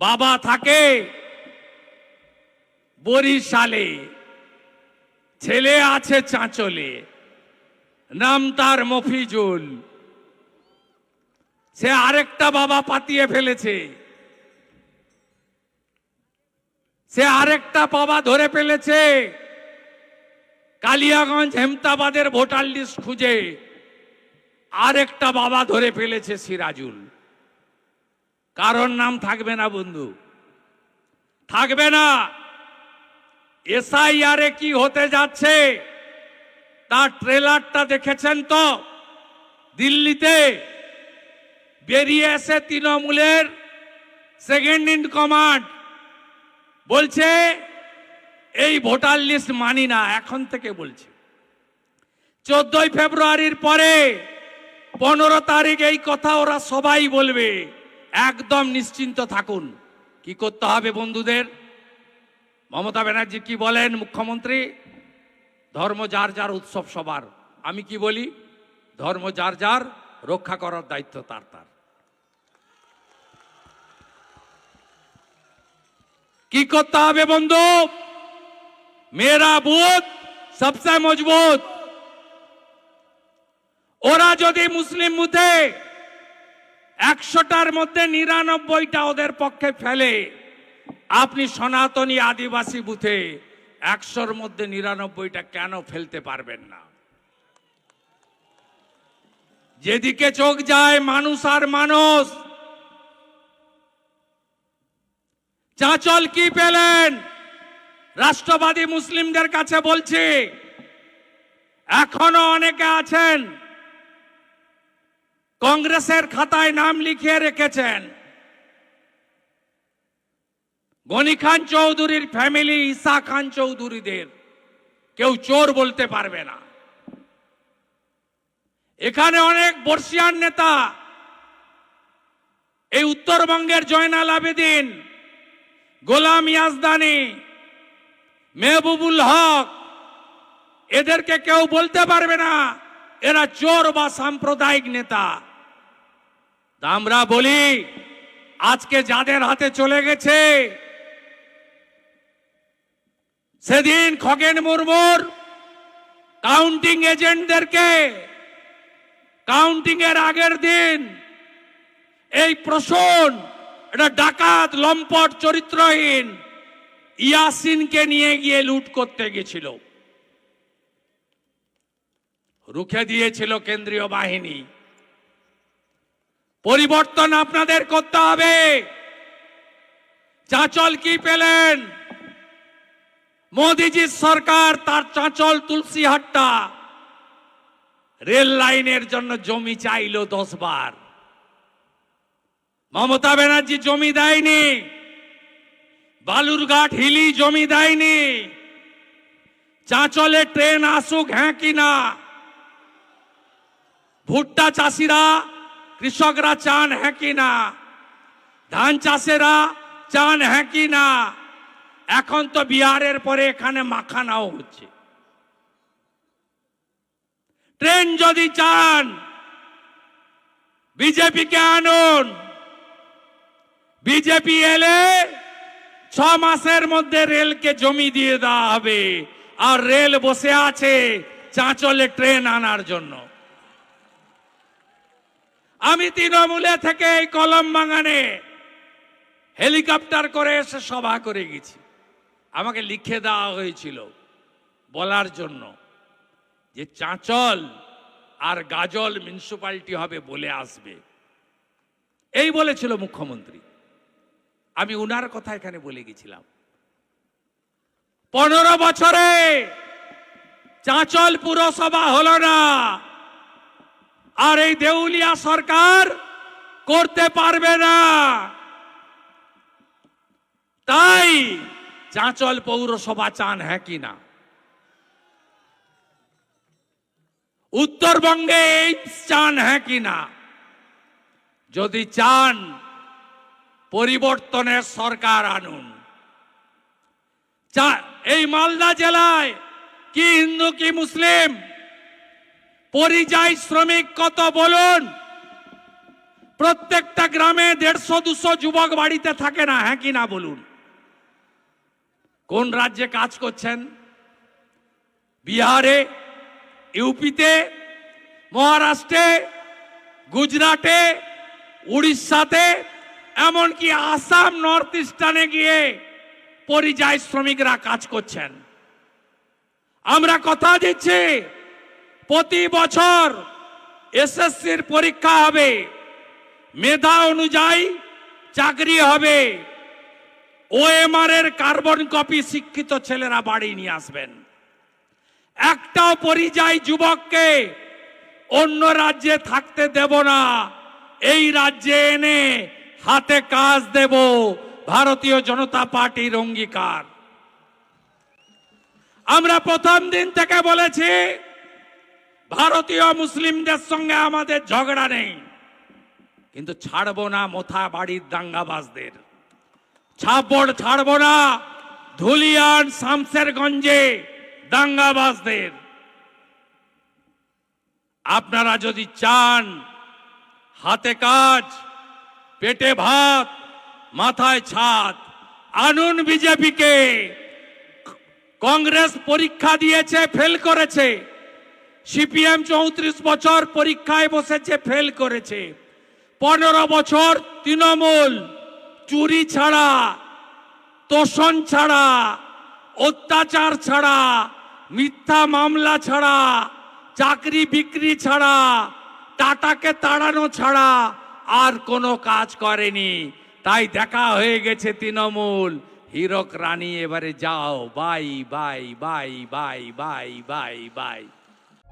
বাবা থাকে বরিশালে, ছেলে আছে চাঁচলে, নাম তার মফিজুল। সে আরেকটা বাবা পাতিয়ে ফেলেছে। সে আরেকটা বাবা ধরে ফেলেছে। কালিয়াগঞ্জ হেমতাবাদের ভোটার লিস্ট খুঁজে আরেকটা বাবা ধরে ফেলেছে সিরাজুল। কারণ নাম থাকবে না, বন্ধু। থাকবে না। এসআইআরে কি হতে যাচ্ছে? তার ট্রেলারটা দেখেছেন তো? দিল্লিতে বেরিয়ে এসে তৃণমূলের সেকেন্ড ইন কমান্ড বলছে, এই ভোটার লিস্ট মানি না। এখন থেকে বলছে। চোদ্দই ফেব্রুয়ারির পরে পনেরো তারিখ এই কথা ওরা সবাই বলবে। একদম নিশ্চিন্ত থাকুন। কি করতে হবে বন্ধুদের? মমতা ব্যানার্জি কি বলেন মুখ্যমন্ত্রী? ধর্ম যার যার উৎসব সবার। আমি কি বলি? ধর্ম যার যার, রক্ষা করার দায়িত্ব তার তার। কি করতে হবে বন্ধু? মেরা বুথ সবসে মজবুত। ওরা যদি মুসলিম বুথে একশোটার মধ্যে নিরানব্বইটা ওদের পক্ষে ফেলে। আপনি সনাতনী আদিবাসী বুথে একশোর মধ্যে নিরানব্বইটা কেন ফেলতে পারবেন না? যেদিকে চোখ যায় মানুষ আর মানুষ। চাচল কি পেলেন? রাষ্ট্রবাদী মুসলিমদের কাছে বলছি, এখনও অনেকে আছেন কংগ্রেসের খাতায় নাম লিখিয়ে রেখেছেন। গনি খান চৌধুরীর ফ্যামিলি ঈসা খান চৌধুরীদের। কেউ চোর বলতে পারবে না। এখানে অনেক বর্ষিয়ান নেতা। এই উত্তরবঙ্গের জয়নাল আবেদিন, গোলাম ইয়াজদানি, মেহবুবুল হক, এদেরকে কেউ বলতে পারবে না। এরা চোর বা সাম্প্রদায়িক নেতা। আমরা বলি, আজকে যাদের হাতে চলে গেছে, সেদিন খগেন মুর্মুর কাউন্টিং এজেন্টদেরকে কাউন্টিং এর আগের দিন এই প্রসন, এটা ডাকাত, লম্পট, চরিত্রহীন, ইয়াসিনকে নিয়ে গিয়ে লুট করতে গেছিল। রুখে দিয়েছিল কেন্দ্রীয় বাহিনী। পরিবর্তন আপনাদের করতে হবে। চাঁচল কি পেলেন? মোদিজির সরকার তার চাঁচল তুলসীহাট্টা রেল লাইনের জন্য জমি চাইলো দশ বার মমতা ব্যানার্জি জমি দেয়নি। বালুরঘাট হিলি জমি দেয়নি। চাঁচলে ট্রেন আসুক হ্যাঁ কি না? ভুট্টা চাষিরা কৃষকরা চান হ্যাঁ কি না? ধান চাষেরা চান হ্যাঁ কি না? এখন তো বিহারের পরে এখানে মাখানাও হচ্ছে। ট্রেন যদি চান, বিজেপিকে আনুন। বিজেপি এলে ছ মাসের মধ্যে রেলকে জমি দিয়ে দেওয়া হবে। আর রেল বসে আছে চাঁচলে ট্রেন আনার জন্য। আমি তৃণমূলে থেকে এই কলম বাগানে হেলিকপ্টার করে এসে সভা করে গেছি। আমাকে লিখে দেওয়া হয়েছিল বলার জন্য যে চাঁচল আর গাজল মিউনিসিপালিটি হবে বলে আসবে। এই বলেছিল মুখ্যমন্ত্রী। আমি উনার কথা এখানে বলে গেছিলাম। পনেরো বছরে চাঁচল পুরসভা হলো না। আর এই দেউলিয়া সরকার করতে পারবে না। তাই চাঁচল পৌরসভা চান হ্যাঁ কি না? উত্তরবঙ্গে এইমস চান হ্যাঁ কি না? যদি চান, পরিবর্তনের সরকার আনুন। এই মালদা জেলায় কি হিন্দু, কি মুসলিম পরিযায়ী শ্রমিক কত বলুন? প্রত্যেকটা গ্রামে দেড়শো, দুশো যুবক বাড়িতে থাকে না হ্যাঁ কি না বলুন? কোন রাজ্যে কাজ করছেন? বিহারে, ইউপিতে, মহারাষ্ট্রে, গুজরাটে, উড়িষ্যাতে, এমনকি আসাম নর্থ ইস্টার্নে গিয়ে পরিযায়ী শ্রমিকরা কাজ করছেন। আমরা কথা দিচ্ছি। প্রতি বছর এসএসসির পরীক্ষা হবে। মেধা অনুযায়ী চাকরি হবে। ওএমআর এর কার্বন কপি শিক্ষিত ছেলেরা বাড়ি নিয়ে আসবেন। একটাও পরিযায়ী যুবককে অন্য রাজ্যে থাকতে দেব না। এই রাজ্যে এনে হাতে কাজ দেব ভারতীয় জনতা পার্টির অঙ্গীকার। আমরা প্রথম দিন থেকে বলেছি ভারতীয় মুসলিমদের সঙ্গে আমাদের ঝগড়া নেই। কিন্তু ছাড়বো না মোথা বাড়ির দাঙ্গাবাজদের। ছাপড় ছাড়বো না ধুলিয়ান শামসেরগঞ্জে দাঙ্গাবাজদের। আপনারা যদি চান হাতে কাজ, পেটে ভাত, মাথায় ছাদ, আনুন বিজেপিকে। কংগ্রেস পরীক্ষা দিয়েছে, ফেল করেছে। সিপিএম চৌত্রিশ বছর পরীক্ষায় বসেছে ফেল করেছে। পনেরো বছর তৃণমূল, চুরি ছাড়া, তোষণ ছাড়া, অত্যাচার ছাড়া, মিথ্যা মামলা ছাড়া, চাকরি বিক্রি ছাড়া, টাটাকে তাড়ানো ছাড়া আর কোনো কাজ করেনি। তাই দেখা হয়ে গেছে তৃণমূল, হীরক রানী এবারে যাও, bye bye bye bye bye bye bye.